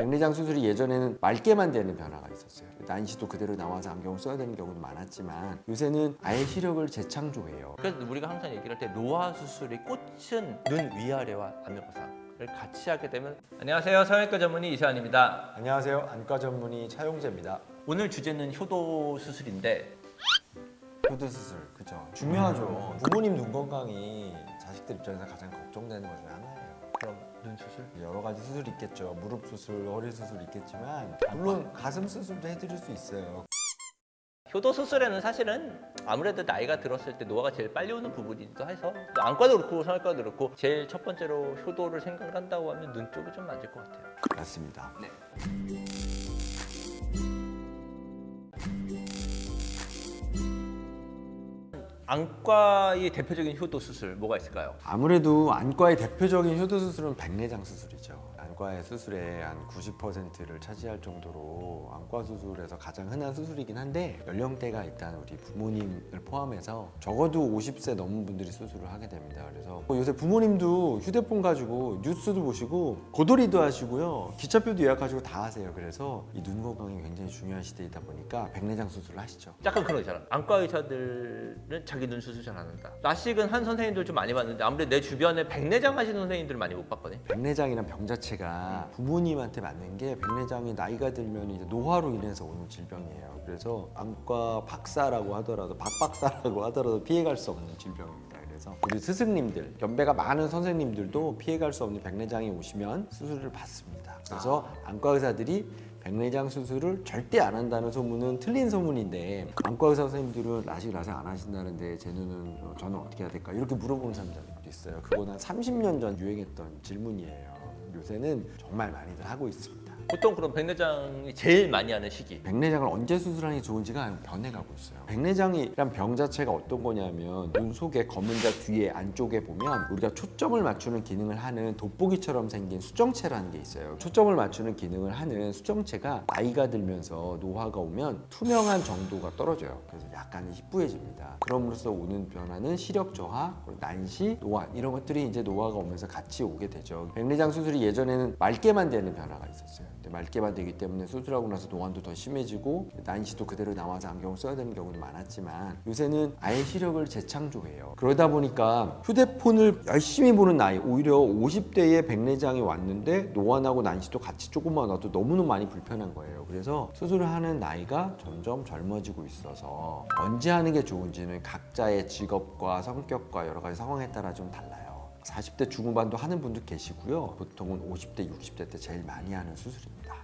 백내장 수술이 예전에는 맑게만 되는 변화가 있었어요. 난시도 그대로 나와서 안경을 써야 되는 경우도 많았지만 요새는 아예 시력을 재창조해요. 그래서 우리가 항상 얘기를 할때 노화 수술의 꽃은 눈 위아래와 안면거상을 같이 하게 되면 안녕하세요 성형외과 전문의 이세환입니다. 안녕하세요. 안과 전문의 차용재입니다. 오늘 주제는 효도 수술인데 효도 수술, 그죠? 중요하죠. 부모님 눈 건강이 자식들 입장에서 가장 걱정되는 것 중에 하나예요. 그럼 눈 수술? 여러 가지 수술이 있겠죠. 무릎 수술, 허리 수술 있겠지만 물론 가슴 수술도 해드릴 수 있어요. 효도 수술에는 사실은 아무래도 나이가 들었을 때 노화가 제일 빨리 오는 부분이기도 해서 또 안과도 그렇고 성형외과도 그렇고 제일 첫 번째로 효도를 생각을 한다고 하면 눈 쪽이 좀 맞을 것 같아요. 맞습니다. 네. 안과의 대표적인 효도 수술 뭐가 있을까요? 아무래도 안과의 대표적인 효도 수술은 백내장 수술이죠. 안과의 수술의 한 90%를 차지할 정도로 안과 수술에서 가장 흔한 수술이긴 한데 연령대가 일단 우리 부모님을 포함해서 적어도 50세 넘은 분들이 수술을 하게 됩니다. 그래서 뭐 요새 부모님도 휴대폰 가지고 뉴스도 보시고 고도리도 하시고요. 기차표도 예약하시고 다 하세요. 그래서 이 눈 건강이 굉장히 중요한 시대이다 보니까 백내장 수술을 하시죠. 약간 그런 거 있잖아. 안과 의사들은 자기 눈 수술 잘 안 한다. 라식은 한 선생님들 좀 많이 봤는데 아무래도 내 주변에 백내장 하시는 선생님들 많이 못 봤거든. 백내장이란 병 자체가 부모님한테 맞는 게 백내장이 나이가 들면 이제 노화로 인해서 오는 질병이에요. 그래서 안과 박사라고 하더라도 박박사라고 하더라도 피해갈 수 없는 질병입니다. 그래서 우리 스승님들, 연배가 많은 선생님들도 피해갈 수 없는 백내장이 오시면 수술을 받습니다. 그래서 안과 의사들이 백내장 수술을 절대 안 한다는 소문은 틀린 소문인데 안과 의사 선생님들은 라식 라섹 안 하신다는데 제 눈은 어, 저는 어떻게 해야 될까 이렇게 물어보는 사람들도 있어요. 그거는 한 30년 전 유행했던 질문이에요. 요새는 정말 많이들 하고 있습니다. 보통 그럼 백내장이 제일 많이 하는 시기. 백내장을 언제 수술하는 게 좋은지가 변해가고 있어요. 백내장이란 병 자체가 어떤 거냐면 눈 속에 검은 자 뒤에 안쪽에 보면 우리가 초점을 맞추는 기능을 하는 돋보기처럼 생긴 수정체라는 게 있어요. 초점을 맞추는 기능을 하는 수정체가 나이가 들면서 노화가 오면 투명한 정도가 떨어져요. 그래서 약간 희뿌해집니다. 그럼으로써 오는 변화는 시력 저하, 난시, 노안 이런 것들이 이제 노화가 오면서 같이 오게 되죠. 백내장 수술이 예전에는 맑게만 되는 변화가 있었어요. 근데 맑게만 되기 때문에 수술하고 나서 노안도 더 심해지고 난시도 그대로 나와서 안경을 써야 되는 경우도 많았지만 요새는 아예 시력을 재창조해요. 그러다 보니까 휴대폰을 열심히 보는 나이 오히려 50대에 백내장이 왔는데 노안하고 난시도 같이 조금만 와도 너무너무 많이 불편한 거예요. 그래서 수술을 하는 나이가 점점 젊어지고 있어서 언제 하는 게 좋은지는 각자의 직업과 성격과 여러 가지 상황에 따라 좀 달라요. 40대 중후반도 하는 분도 계시고요. 보통은 50대, 60대 때 제일 많이 하는 수술입니다.